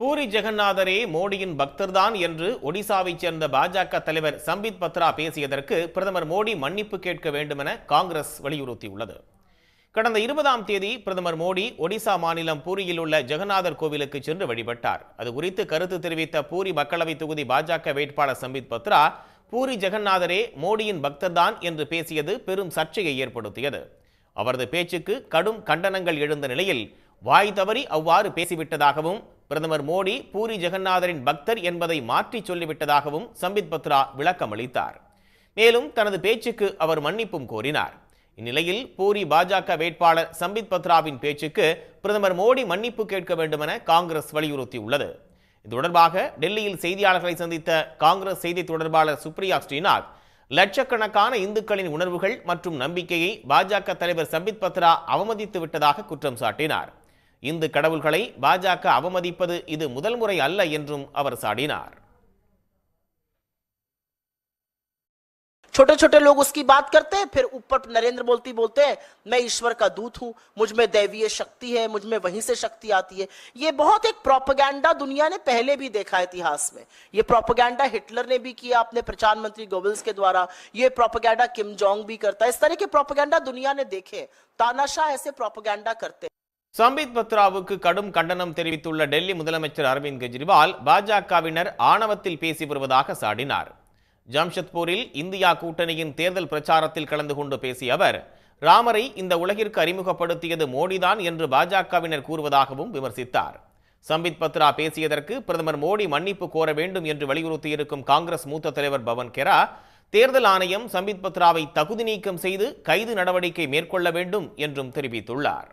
பூரி ஜெகநாதரே மோடியின் பக்தர்தான் என்று ஒடிசாவைச் சேர்ந்த பாஜக தலைவர் சம்பித் பத்ரா பேசியதற்கு பிரதமர் மோடி மன்னிப்பு கேட்க வேண்டுமென காங்கிரஸ் வலியுறுத்தியுள்ளது. கடந்த இருபதாம் தேதி பிரதமர் மோடி ஒடிசா மாநிலம் பூரியில் உள்ள ஜெகநாதர் கோவிலுக்கு சென்று வழிபட்டார். அது குறித்து கருத்து தெரிவித்த பூரி மக்களவை தொகுதி பாஜக வேட்பாளர் சம்பித் பத்ரா பூரி ஜெகநாதரே மோடியின் பக்தர்தான் என்று பேசியது பெரும் சர்ச்சையை ஏற்படுத்தியது. அவரது பேச்சுக்கு கடும் கண்டனங்கள் எழுந்த நிலையில் வாய் தவறி அவ்வாறு பேசிவிட்டதாகவும் பிரதமர் மோடி பூரி ஜெகநாதரின் பக்தர் என்பதை மாற்றி சொல்லிவிட்டதாகவும் சம்பித் பத்ரா விளக்கம் அளித்தார். மேலும் தனது பேச்சுக்கு அவர் மன்னிப்பும் கோரினார். இந்நிலையில் பூரி பாஜக வேட்பாளர் சம்பித் பத்ராவின் பேச்சுக்கு பிரதமர் மோடி மன்னிப்பு கேட்க வேண்டுமென காங்கிரஸ் வலியுறுத்தியுள்ளது. இது தொடர்பாக டெல்லியில் செய்தியாளர்களை சந்தித்த காங்கிரஸ் செய்தி தொடர்பாளர் சுப்ரியா ஸ்ரீநாத் லட்சக்கணக்கான இந்துக்களின் உணர்வுகள் மற்றும் நம்பிக்கையை பாஜக தலைவர் சம்பித் பத்ரா அவமதித்து விட்டதாக குற்றம் சாட்டினார். இந்து கடவுள்களை பாஜக அவமதிப்பது இது முதல் முறை அல்ல என்றும் அவர் சாடினார் छोटे छोटे लोग उसकी बात करते हैं फिर ऊपर नरेंद्र मोदी बोलते हैं मैं ईश्वर का दूत हूं मुझ में दैवीय शक्ति है मुझ में वहीं से शक्ति आती है ये बहुत एक प्रोपगैंडा दुनिया ने पहले भी देखा है इतिहास में ये प्रोपगैंडा हिटलर ने भी किया अपने प्रधानमंत्री गोबल्स के द्वारा ये प्रोपगैंडा किम जोंग भी करता है इस तरह के प्रोपगैंडा दुनिया ने देखे हैं। तानाशाह ऐसे प्रोपगैंडा करते हैं சம்பித் பத்ராவுக்கு கடும் கண்டனம் தெரிவித்துள்ள டெல்லி முதலமைச்சர் அரவிந்த் கெஜ்ரிவால் பாஜகவினர் ஆணவத்தில் பேசி வருவதாக சாடினார். ஜம்ஷத்பூரில் இந்தியா கூட்டணியின் தேர்தல் பிரச்சாரத்தில் கலந்து கொண்டு பேசிய அவர் ராமரை இந்த உலகிற்கு அறிமுகப்படுத்தியது மோடிதான் என்று பாஜகவினர் கூறுவதாகவும் விமர்சித்தார். சம்பித் பத்ரா பேசியதற்கு பிரதமர் மோடி மன்னிப்பு கோர வேண்டும் என்று வலியுறுத்தியிருக்கும் காங்கிரஸ் மூத்த தலைவர் பவன் கெரா தேர்தல் ஆணையம் சம்பித் பத்ராவை தகுதி நீக்கம் செய்து கைது நடவடிக்கை மேற்கொள்ள வேண்டும் என்றும் தெரிவித்துள்ளார்.